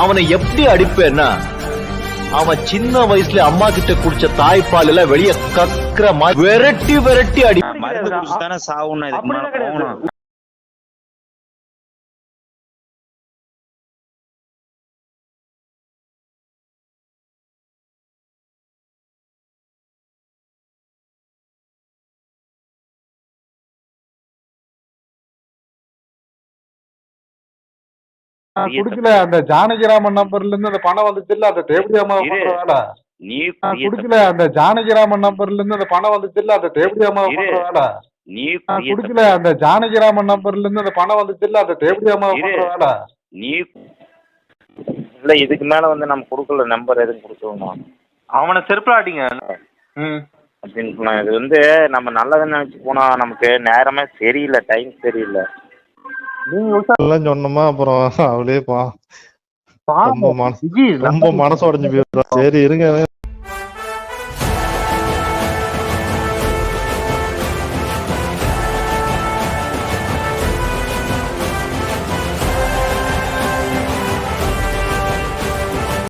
அவனை எப்படி அடிப்பேன்னா அவன் சின்ன வயசுல அம்மா கிட்ட குடிச்ச தாய்ப்பால் எல்லாம் வெளிய கக்குற மாதிரி விரட்டி விரட்டி அடி மருந்து சாவுன்னு குடுக்கல. அந்த ஜானகிராமன் நம்பர்ல இருந்து அந்த பணம் வந்துச்சு இல்ல அந்த தேவடி அம்மா இரு. பண்ற வேலை நீ குடுக்கல. அந்த ஜானகிராமன் நம்பர்ல இருந்து அந்த பணம் வந்துச்சு இல்ல அந்த தேவடி அம்மா இரு. பண்ற வேலை நீ குடுக்கல. அந்த ஜானகிராமன் நம்பர்ல இருந்து அந்த பணம் வந்துச்சு இல்ல அந்த தேவடி அம்மா இரு. பண்ற வேலை நீ இல்ல இதுக்கு மேல வந்து நம்ம கொடுக்கல. நம்பர் எதுவும் கொடுக்கணும்? அவனை ம். அப்படின்னு இது வந்து நம்ம நல்லதுன்னு நினைச்சு போனா நமக்கு நேரமே சரியில்லை. டைம் சரியில்லை. எல்லாம் சொன்னோமா? அப்புறம் அவளே பா ரொம்ப மனசு ரொம்ப மனசு உடஞ்சு போயிடுறா. சரி இருங்க.